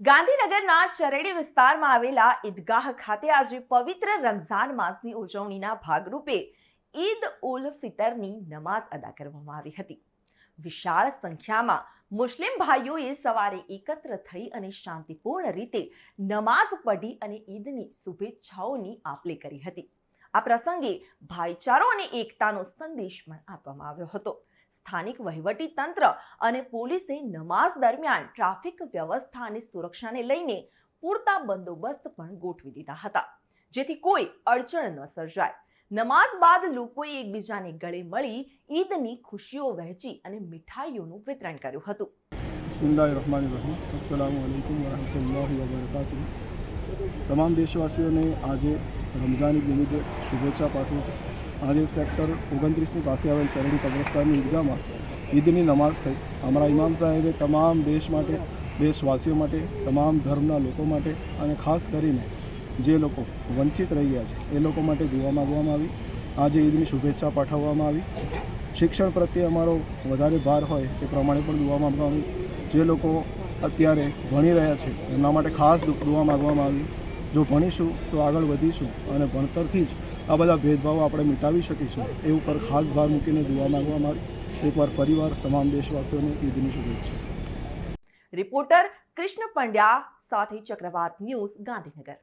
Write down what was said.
ગાંધીનગરના ચરેડી વિસ્તારમાં આવેલા ઈદગાહ ખાતે આજે પવિત્ર રમઝાન માસની ઉજવણીના ભાગરૂપે ઈદ ઉલ ફિતરની નમાઝ અદા કરવામાં આવી હતી. વિશાળ સંખ્યામાં મુસ્લિમ ભાઈઓએ સવારે એકત્ર થઈ અને શાંતિપૂર્ણ રીતે નમાઝ પઢી અને ઈદની શુભેચ્છાઓની આપલે કરી હતી. આ પ્રસંગે ભાઈચારો અને એકતાનો સંદેશ પણ આપવામાં આવ્યો હતો. સ્થાનિક વહીવટી તંત્ર અને પોલીસે નમાઝ દરમિયાન ટ્રાફિક વ્યવસ્થા અને સુરક્ષાને લઈને પૂરતા બંદોબસ્ત પણ ગોઠવી દીધા હતા, જેથી કોઈ અડચણ ન સર્જાય. નમાઝ બાદ લોકોએ એકબીજાને ગળે મળી ઈદની ખુશીઓ વહેંચી અને મીઠાઈઓનું વિતરણ કર્યું હતું. બિસ્મિલ્લાહિર્રહમાનિર્રહીમ. અસ્સલામુ અલૈકુમ વરહમતુલ્લાહિ વબરકાતુહુ. તમામ દેશવાસીઓને આજે રમઝાન નિમિત્તે શુભેચ્છા પાઠવું છું. આજે સેક્ટર ઓગણત્રીસની પાસે આવેલ ચરડી કબ્રસ્તાનની ઈદગાહમાં ઈદની નમાઝ થઈ. અમારા ઇમામ સાહેબે તમામ દેશ માટે, દેશવાસીઓ માટે, તમામ ધર્મના લોકો માટે અને ખાસ કરીને જે લોકો વંચિત રહી ગયા છે, એ લોકો માટે દુઆ માગવામાં આવી. આજે ઈદની શુભેચ્છા પાઠવવામાં આવી. શિક્ષણ પ્રત્યે અમારો વધારે ભાર હોય એ પ્રમાણે પણ દુઆ માગવામાં આવી. જે લોકો અત્યારે ભણી રહ્યા છે, એમના માટે ખાસ દુ- દુઆ માગવામાં આવી. જો ભણીશું તો આગળ વધીશું અને ભણતરથી જ આ બધા ભેદભાવો આપણે મિટાવી શકીશું. એ ઉપર ખાસ ભાર મૂકીને જોવા માંગવા આવી. એકવાર ફરીવાર તમામ દેશવાસીઓને ઈદની શુભેચ્છા. રિપોર્ટર કૃષ્ણ પંડ્યા સાથે ચક્રવાત ન્યૂઝ ગાંધીનગર.